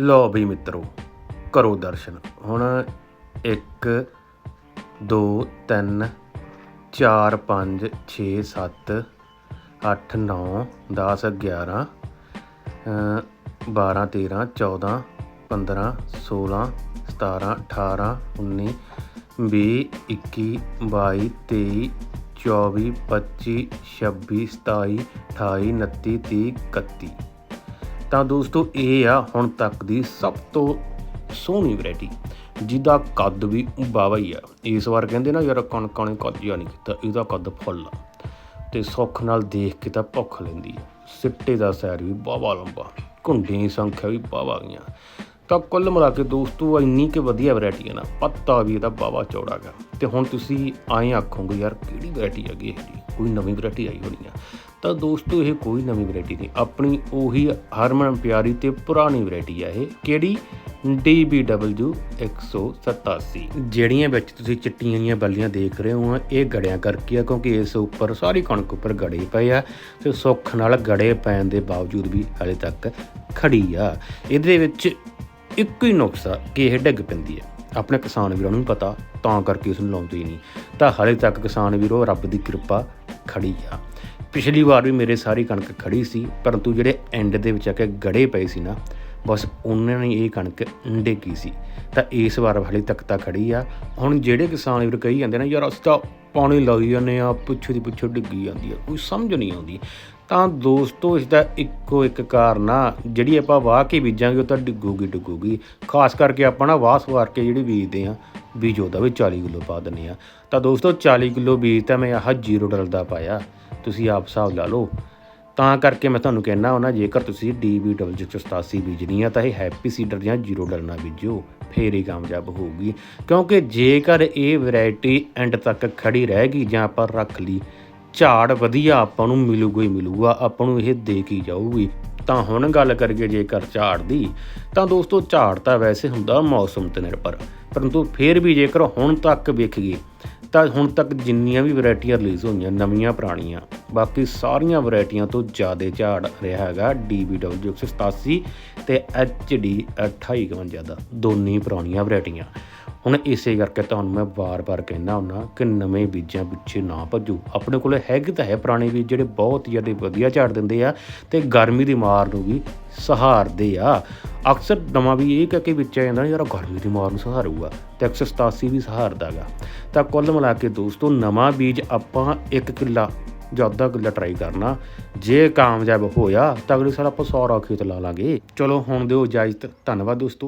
ਲਓ ਵੀ ਮਿੱਤਰੋ, ਕਰੋ ਦਰਸ਼ਨ। ਹੁਣ 1 2 3 4 5 6 7 8 9 10 11 12 13 14 15 16 17 18 19 20 21 22 23 24 25 26 27 28 29 30 31 ਤਾਂ ਦੋਸਤੋ, ਇਹ ਆ ਹੁਣ ਤੱਕ ਦੀ ਸਭ ਤੋਂ ਸੋਹਣੀ ਵੈਰਾਈਟੀ, ਜਿਹਦਾ ਕੱਦ ਵੀ ਬਾਵਾ ਹੀ ਆ। ਇਸ ਵਾਰ ਕਹਿੰਦੇ ਨਾ, ਯਾਰ ਕਣਕਾਂ ਨੇ ਕੱਦ ਜਿਹਾ ਨਹੀਂ ਕੀਤਾ, ਇਹਦਾ ਕੱਦ ਫੁੱਲ ਆ। ਤੇ ਸੁੱਖ ਨਾਲ ਦੇਖ ਕੇ ਤਾਂ ਭੁੱਖ ਲੈਂਦੀ ਆ। ਸਿੱਟੇ ਦਾ ਸੈਰ ਵੀ ਬਾਵਾ ਲੰਬਾ, ਘੁੰਡੀਆਂ ਦੀ ਸੰਖਿਆ ਵੀ ਬਾਵਾ ਗਈਆਂ। ਤਾਂ ਕੁੱਲ ਮਿਲਾ ਕੇ ਦੋਸਤੋ ਇੰਨੀ ਕਿ ਵਧੀਆ ਵੈਰਾਈਟੀ ਹੈ ਨਾ, ਪੱਤਾ ਵੀ ਇਹਦਾ ਬਾਵਾ ਚੌੜਾ ਗਾ। ਤੇ ਹੁਣ ਤੁਸੀਂ ਆਏ ਆਖੋਗੇ, ਯਾਰ ਕਿਹੜੀ ਵੈਰਾਈਟੀ ਹੈਗੀ ਇਹ ਜੀ ਕੋਈ ਨਵੀਂ ਵੈਰਾਈਟੀ ਆਈ ਹੋਣੀ ਆ। ਤਾਂ ਦੋਸਤੋ, ਇਹ ਕੋਈ ਨਵੀਂ ਵੈਰਾਈਟੀ ਨਹੀਂ। ਆਪਣੀ ਉਹੀ ਹਰਮਨ ਪਿਆਰੀ ਤੇ ਪੁਰਾਣੀ ਵੈਰਾਈਟੀ ਆ ਇਹ, ਕਿਹੜੀ? DBW 187 ਜਿਹੜੀਆਂ ਵਿੱਚ ਤੁਸੀਂ ਚਿੱਟੀਆਂ ਜੀਆਂ ਬੱਲੀਆਂ ਦੇਖ ਰਹੇ ਹੋ, ਇਹ ਗੜਿਆਂ ਕਰਕੇ ਆ, ਕਿਉਂਕਿ ਇਸ ਉੱਪਰ ਸਾਰੀ ਕਣਕ ਉੱਪਰ ਗੜੇ ਪਏ ਆ ਤੇ ਸੁੱਖ ਨਾਲ ਗੜੇ ਪੈਣ ਦੇ ਬਾਵਜੂਦ ਵੀ ਹਲੇ ਤੱਕ ਖੜੀ ਆ। ਇਹਦੇ ਵਿੱਚ ਇੱਕੋ ਹੀ ਨੁਕਸਾ ਕਿ ਇਹ ਡਿੱਗ ਪੈਂਦੀ ਹੈ ਆਪਣੇ ਕਿਸਾਨ ਵੀਰਾਂ ਨੂੰ ਵੀ ਪਤਾ, ਤਾਂ ਕਰਕੇ ਇਸ ਨੂੰ ਲਾਉਂਦੇ ਹੀ ਨਹੀਂ। ਤਾਂ ਹਲੇ ਤੱਕ ਕਿਸਾਨ ਵੀਰੋ, ਰੱਬ ਦੀ ਕਿਰਪਾ ਖੜੀ ਆ। ਪਿਛਲੀ ਵਾਰ ਵੀ ਮੇਰੇ ਸਾਰੀ ਕਣਕ ਖੜੀ ਸੀ, ਪਰੰਤੂ ਜਿਹੜੇ ਐਂਡ ਦੇ ਵਿੱਚ ਆ ਕੇ ਗੜੇ ਪਏ ਸੀ ਨਾ, ਬਸ ਉਹਨਾਂ ਨੇ ਇਹ ਕਣਕ ਡਿੱਗੀ ਸੀ। ਤਾਂ ਇਸ ਵਾਰ ਹਲੇ ਤੱਕ ਤਾਂ ਖੜੀ ਆ। ਹੁਣ ਜਿਹੜੇ ਕਿਸਾਨ ਵੀਰ ਕਹੀ ਜਾਂਦੇ ਨੇ, ਯਾਰ ਅਸੀਂ ਤਾਂ ਪਾਣੀ ਲਾਈ ਜਾਂਦੇ ਆ ਪਿੱਛੇ ਦੀ ਪਿੱਛੇ ਡਿੱਗੀ ਜਾਂਦੀ ਆ। ਕੋਈ ਸਮਝ ਨਹੀਂ ਆਉਂਦੀ। ਤਾਂ ਦੋਸਤੋ, ਇਸ ਦਾ ਇੱਕੋ ਇੱਕ ਕਾਰਨ ਆ, ਜਿਹੜੀ ਆਪਾਂ ਵਾਹ ਕੇ ਬੀਜਾਂਗੇ, ਉਹ ਤਾਂ ਡਿੱਗੂਗੀ ਡਿੱਗੂਗੀ। ਖਾਸ ਕਰਕੇ ਆਪਾਂ ਨਾ ਵਾਹ ਸਵਾਰ ਕੇ ਜਿਹੜੀ ਬੀਜਦੇ ਆ ਬੀਜ ਉਹਦਾ ਵੀ 40 ਕਿਲੋ ਪਾ ਦਿੰਦੇ ਆ ਤਾਂ ਦੋਸਤੋ 40 ਕਿਲੋ ਬੀਜ ਤਾਂ ਮੈਂ ਆਹ ਜ਼ੀਰੋ ਡਲ ਦਾ ਪਾਇਆ। ਤੁਸੀਂ ਆਪ ਹਿਸਾਬ ਲਾ ਲਓ। ਤਾਂ ਕਰਕੇ ਮੈਂ ਤੁਹਾਨੂੰ ਕਹਿਣਾ ਹੁੰਦਾ ਜੇਕਰ ਤੁਸੀਂ DBW87 ਬੀਜਣੀ ਆ, ਤਾਂ ਇਹ ਹੈਪੀ ਸੀਡਰ ਜਾਂ ਜ਼ੀਰੋ ਡਲ ਨਾਲ ਬੀਜੋ ਫੇਰ ਹੀ ਕਾਮਯਾਬ ਹੋਊਗੀ। ਕਿਉਂਕਿ ਜੇਕਰ ਇਹ ਵੈਰਾਈਟੀ ਐਂਡ ਤੱਕ ਖੜੀ ਰਹੇਗੀ ਜਾਂ ਆਪਾਂ ਰੱਖ ਲਈ, ਝਾੜ ਵਧੀਆ ਆਪਾਂ ਨੂੰ ਮਿਲੂਗਾ ਹੀ ਮਿਲੂਗਾ, ਆਪਾਂ ਨੂੰ ਇਹ ਦੇ ਕੇ ਜਾਊਗੀ। ਤਾਂ ਹੁਣ ਗੱਲ ਕਰੀਏ ਜੇਕਰ ਝਾੜ ਦੀ, ਤਾਂ ਦੋਸਤੋ ਝਾੜ ਤਾਂ ਵੈਸੇ ਹੁੰਦਾ ਮੌਸਮ ਤੇ ਨਿਰਭਰ। ਪਰੰਤੂ ਫਿਰ ਵੀ ਜੇਕਰ ਹੁਣ ਤੱਕ ਵੇਖੀਏ, ਤਾਂ ਹੁਣ ਤੱਕ ਜਿੰਨੀਆਂ ਵੀ ਵੈਰਾਈਟੀਆਂ ਰਿਲੀਜ਼ ਹੋਈਆਂ, ਨਵੀਆਂ, ਪੁਰਾਣੀਆਂ, ਬਾਕੀ ਸਾਰੀਆਂ ਵੈਰਾਈਟੀਆਂ ਤੋਂ ਜ਼ਿਆਦਾ ਝਾੜ ਰਿਹਾ ਹੈਗਾ DBW 187 ਤੇ HD 2851 ਦਾ, ਦੋਨੇ ਪੁਰਾਣੀਆਂ ਵੈਰਾਈਟੀਆਂ। ਹੁਣ ਇਸੇ ਕਰਕੇ ਤੁਹਾਨੂੰ ਮੈਂ ਵਾਰ-ਵਾਰ ਕਹਿੰਦਾ ਹੁੰਨਾ ਕਿ ਨਵੇਂ ਬੀਜਾਂ ਪਿੱਛੇ ਨਾ ਭੱਜੋ। ਆਪਣੇ ਕੋਲ ਹੈਗੇ ਤਾਂ ਹੈ ਪੁਰਾਣੇ ਬੀਜ ਜਿਹੜੇ ਬਹੁਤ ਜ਼ਿਆਦਾ ਵਧੀਆ ਝਾੜ ਦਿੰਦੇ ਆ ਤੇ ਗਰਮੀ ਦੀ ਮਾਰ ਨੂੰ ਵੀ ਸਹਾਰਦੇ ਆ। ਅਕਸਰ ਨਵਾਂ ਵੀ ਇਹ ਕਹਿ ਕੇ ਵਿੱਚ ਆ ਜਾਂਦਾ ਯਾਰ ਗਰਮੀ ਦੀ ਮਾਰ ਨੂੰ ਸਹਾਰੂਗਾ ਤੇ 187 ਵੀ ਸਹਾਰਦਾਗਾ। ਤਾਂ ਕੁੱਲ ਮਿਲਾ ਕੇ ਦੋਸਤੋ, ਨਵਾਂ ਬੀਜ ਆਪਾਂ 1 ਕਿੱਲਾ ਜਾਂ ਅੱਧਾ ਕਿੱਲਾ ਟਰਾਈ ਕਰਨਾ। ਜੇ ਕਾਮਯਾਬ ਹੋਇਆ ਤਾਂ ਅਗਲੇ ਸਾਲ ਆਪਾਂ 100 ਖੇਤ ਲਾ ਲਾਂਗੇ। ਚਲੋ, ਹੁਣ ਦਿਓ ਇਜਾਜ਼ਤ। ਧੰਨਵਾਦ ਦੋਸਤੋ।